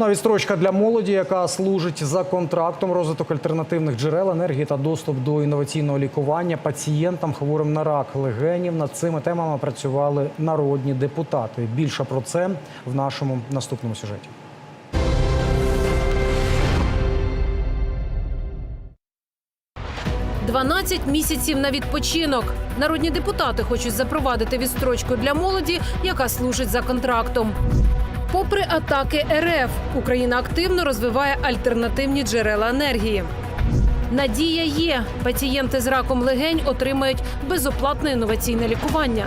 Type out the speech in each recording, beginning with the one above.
Навіть строчка для молоді, яка служить за контрактом розвиток альтернативних джерел енергії та доступ до інноваційного лікування пацієнтам хворим на рак легенів. Над цими темами працювали народні депутати. Більше про це в нашому наступному сюжеті. – 12 місяців на відпочинок. Народні депутати хочуть запровадити відстрочку для молоді, яка служить за контрактом. Попри атаки РФ, Україна активно розвиває альтернативні джерела енергії. Надія є. Пацієнти з раком легень отримають безоплатне інноваційне лікування.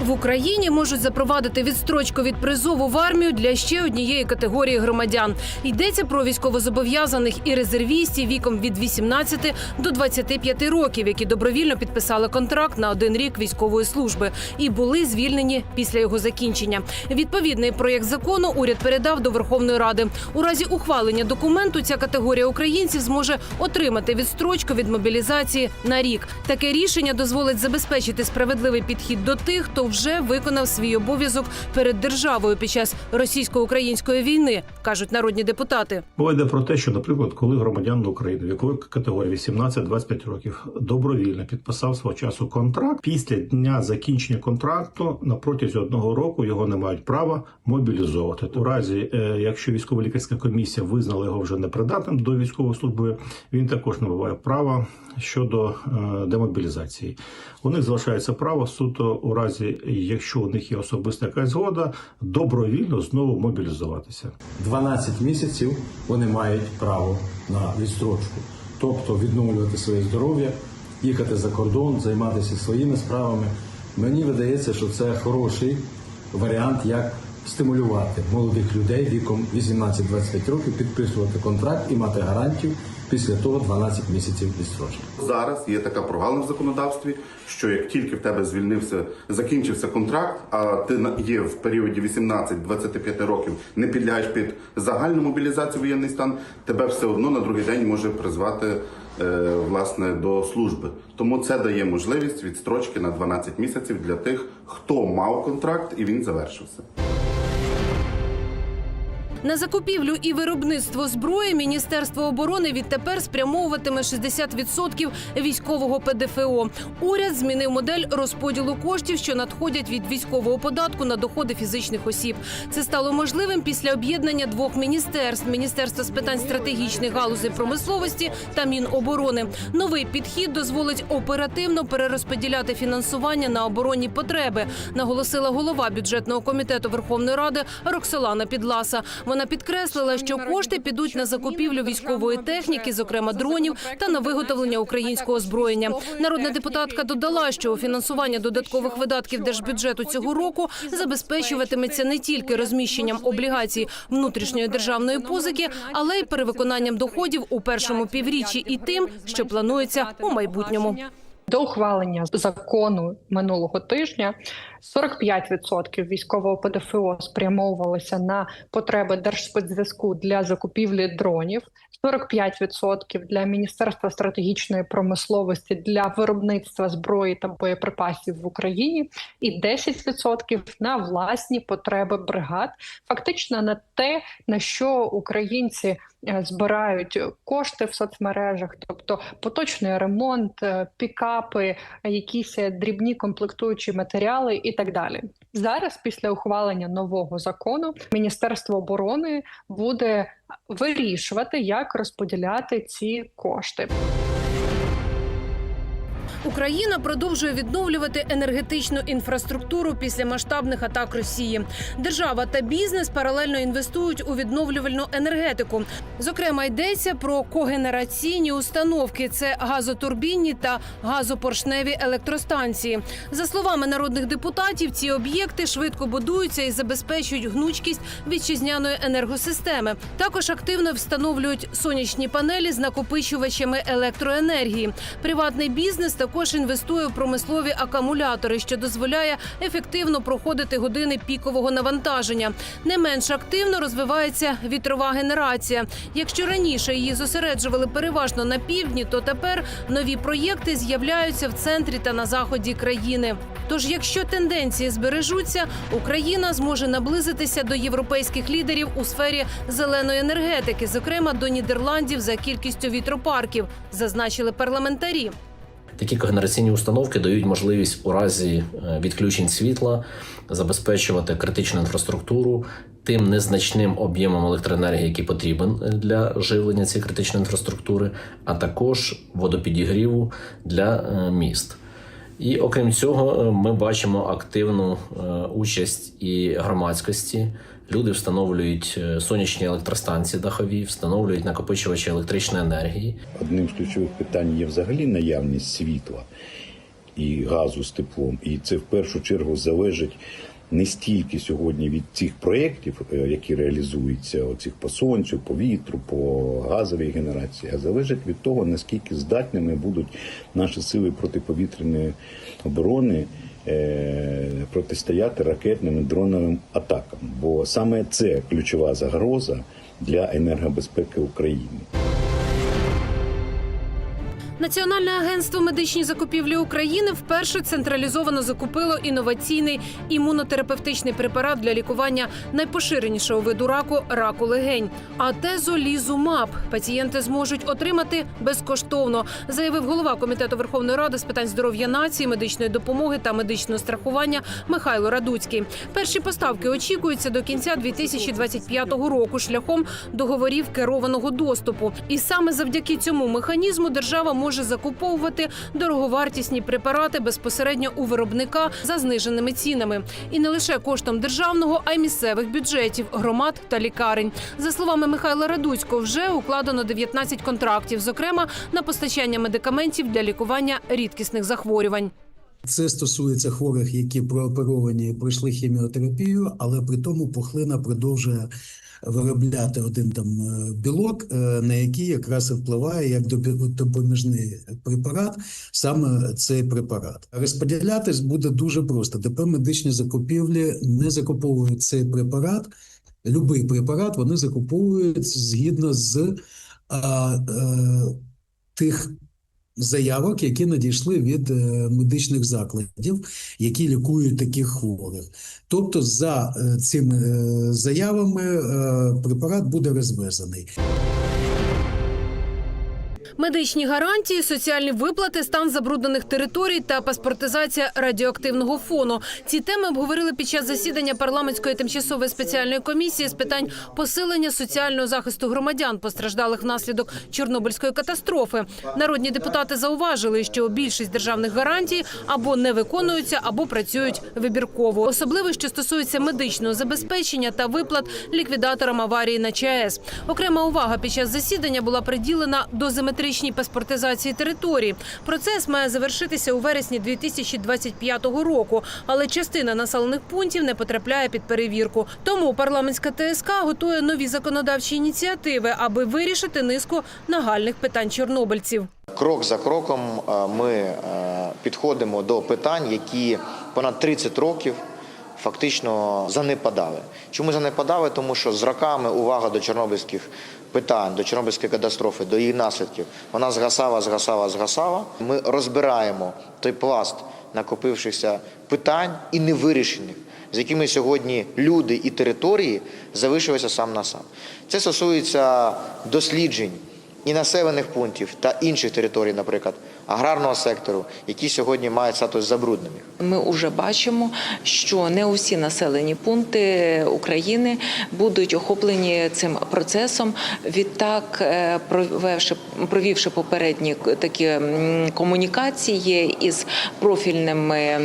В Україні можуть запровадити відстрочку від призову в армію для ще однієї категорії громадян. Йдеться про військовозобов'язаних і резервістів віком від 18 до 25 років, які добровільно підписали контракт на один рік військової служби і були звільнені після його закінчення. Відповідний проєкт закону уряд передав до Верховної Ради. У разі ухвалення документу ця категорія українців зможе отримати відстрочку від мобілізації на рік. Таке рішення дозволить забезпечити справедливий підхід до тих, хто вже виконав свій обов'язок перед державою під час російсько-української війни, кажуть народні депутати. Мова про те, що, наприклад, коли громадян України вікової категорії 18-25 років добровільно підписав свого часу контракт, після дня закінчення контракту на протязі одного року його не мають права мобілізовувати. У разі, е, якщо військова лікарська комісія визнала його вже непридатним до військової служби, він також має права щодо е, демобілізації. У них залишається право суто у разі, якщо у них є особиста якась згода, добровільно знову мобілізуватися. 12 місяців вони мають право на відстрочку, тобто відновлювати своє здоров'я, їхати за кордон, займатися своїми справами. Мені видається, що це хороший варіант, як стимулювати молодих людей віком 18-25 років, підписувати контракт і мати гарантію після того 12 місяців відстрочки. Зараз є така прогалина в законодавстві, що як тільки в тебе звільнився, закінчився контракт, а ти є в періоді 18-25 років, не підлягаєш під загальну мобілізацію воєнний стан, тебе все одно на другий день може призвати е, власне до служби. Тому це дає можливість відстрочки на 12 місяців для тих, хто мав контракт і він завершився. На закупівлю і виробництво зброї Міністерство оборони відтепер спрямовуватиме 60% військового ПДФО. Уряд змінив модель розподілу коштів, що надходять від військового податку на доходи фізичних осіб. Це стало можливим після об'єднання двох міністерств: міністерства з питань стратегічних галузей промисловості та Міноборони. Новий підхід дозволить оперативно перерозподіляти фінансування на оборонні потреби, наголосила голова бюджетного комітету Верховної Ради Роксолана Підласа. Вона підкреслила, що кошти підуть на закупівлю військової техніки, зокрема дронів, та на виготовлення українського озброєння. Народна депутатка додала, що фінансування додаткових видатків держбюджету цього року забезпечуватиметься не тільки розміщенням облігацій внутрішньої державної позики, але й перевиконанням доходів у першому півріччі і тим, що планується у майбутньому. До ухвалення закону минулого тижня 45% військового ПДФО спрямовувалося на потреби Держспецзв'язку для закупівлі дронів, 45% для Міністерства стратегічної промисловості для виробництва зброї та боєприпасів в Україні, і 10% на власні потреби бригад, фактично на те, на що українці е, збирають кошти в соцмережах, тобто поточний ремонт, е, пікапи, якісь е, дрібні комплектуючі матеріали і так далі. Зараз, після ухвалення нового закону, Міністерство оборони буде вирішувати, як розподіляти ці кошти. Україна продовжує відновлювати енергетичну інфраструктуру після масштабних атак Росії. Держава та бізнес паралельно інвестують у відновлювальну енергетику. Зокрема, йдеться про когенераційні установки: це газотурбінні та газопоршневі електростанції. За словами народних депутатів, ці об'єкти швидко будуються і забезпечують гнучкість вітчизняної енергосистеми. Також активно встановлюють сонячні панелі з накопичувачами електроенергії. Приватний бізнес також інвестує в промислові акумулятори, що дозволяє ефективно проходити години пікового навантаження. Не менш активно розвивається вітрова генерація. Якщо раніше її зосереджували переважно на півдні, то тепер нові проєкти з'являються в центрі та на заході країни. Тож, якщо тенденції збережуться, Україна зможе наблизитися до європейських лідерів у сфері зеленої енергетики, зокрема до Нідерландів за кількістю вітропарків, зазначили парламентарі. Такі когенераційні установки дають можливість у разі е, відключень світла забезпечувати критичну інфраструктуру тим незначним об'ємом електроенергії, який потрібен для живлення цієї критичної інфраструктури, а також водопідігріву для е, міст. І окрім цього, е, ми бачимо активну участь і громадськості. Люди встановлюють е, сонячні електростанції дахові, встановлюють накопичувачі електричної енергії. Одним з ключових питань є взагалі наявність світла і газу з теплом. І це в першу чергу залежить не стільки сьогодні від цих проєктів, е, які реалізуються оцих по сонцю, по вітру, по газовій генерації, а залежить від того, наскільки здатними будуть наші сили протиповітряної оборони. Е, Протистояти ракетним і дроновим атакам, бо саме це ключова загроза для енергобезпеки України. Національне агентство медичні закупівлі України вперше централізовано закупило інноваційний імунотерапевтичний препарат для лікування найпоширенішого виду раку раку легень. Атезолізумаб пацієнти зможуть отримати безкоштовно, заявив голова комітету Верховної Ради з питань здоров'я нації, медичної допомоги та медичного страхування Михайло Радуцький. Перші поставки очікуються до кінця 2025 року шляхом договорів керованого доступу. І саме завдяки цьому механізму держава може закуповувати дороговартісні препарати безпосередньо у виробника за зниженими цінами, і не лише коштом державного, а й місцевих бюджетів, громад та лікарень. За словами Михайла Радуцького, вже укладено 19 контрактів, зокрема на постачання медикаментів для лікування рідкісних захворювань. Це стосується хворих, які прооперовані пройшли хіміотерапію, але при тому пухлина продовжує виробляти один там е, білок, е, на який якраз і впливає як допоміжний препарат, саме цей препарат. Розподілятись буде дуже просто. ДП медичні закупівлі не закуповують цей препарат. Любий препарат вони закуповують згідно з а, е, тих заявок, які надійшли від е, медичних закладів, які лікують таких хворих. Тобто, за е, цими е, заявами препарат буде розвезений. Медичні гарантії, соціальні виплати, стан забруднених територій та паспортизація радіоактивного фону. Ці теми обговорили під час засідання парламентської тимчасової спеціальної комісії з питань посилення соціального захисту громадян, постраждалих внаслідок Чорнобильської катастрофи. Народні депутати зауважили, що більшість державних гарантій або не виконуються, або працюють вибірково, особливо що стосується медичного забезпечення та виплат ліквідаторам аварії на ЧАЕС. Окрема увага під час засідання була приділена дозиметричній паспортизації території. Процес має завершитися у вересні 2025 року, але частина населених пунктів не потрапляє під перевірку. Тому парламентська ТСК готує нові законодавчі ініціативи, аби вирішити низку нагальних питань чорнобильців. Крок за кроком е, ми е, підходимо до питань, які понад 30 років фактично занепадали. Чому занепадали? Тому що з роками увага до чорнобильських питань, до чорнобильської катастрофи, до її наслідків, вона згасала, згасала, згасала. Ми розбираємо той пласт накопившихся питань і невирішених, з якими сьогодні люди і території залишилися сам на сам. Це стосується досліджень і населених пунктів та інших територій, наприклад, аграрного сектору, які сьогодні мають статус забруднених. Ми вже бачимо, що не усі населені пункти України будуть охоплені цим процесом. Відтак, е, провівши, провівши попередні такі комунікації із профільними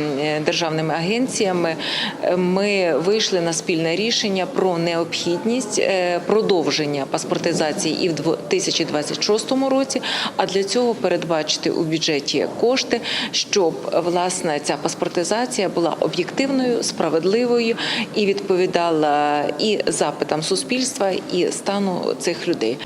державними агенціями, е, ми вийшли на спільне рішення про необхідність е, продовження паспортизації і в 2026 році. А для цього передбачити у бюджеті кошти, щоб власне ця паспортизація була об'єктивною, справедливою і відповідала і запитам суспільства, і стану цих людей.